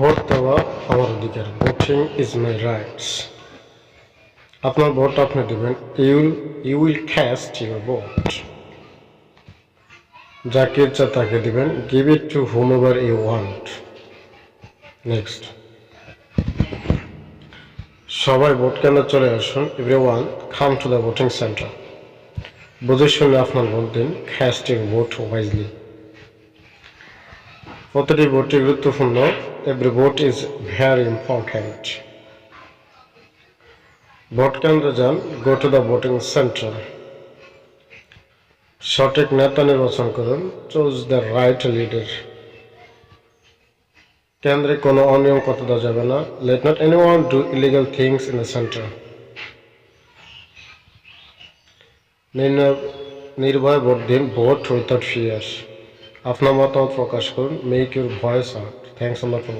Vote দেওয়া আমার অধিকার। ভোটিং ইজ মাই রাইটস আপনার ভোট আপনি দেবেন। You you will cast your vote যাকে ইচ্ছা তাকে দিবেন। Give it to whomever you want next সবাই ভোট কেন্দ্রে চলে আসুন। Everyone come to the voting centre বুঝে শুনে আপনার ভোট দিন। ক্যাস্ট ইউর ভোট ওয়াইজলি প্রতিটি ভোটই গুরুত্বপূর্ণ। Every vote is very important vote কেন্দ্রে যান go to the voting centre সঠিক নেতা নির্বাচন করুন চুজ দ্য রাইট লিডার কেন্দ্রে কোনো অনিয়ম করতে দেওয়া যাবে না let not anyone do illegal things in the centre নির্ভয় ভোট দিন ভোট উইথাউট ফিয়ার আপনার মতামত প্রকাশ করুন make your voice out thanks Allah for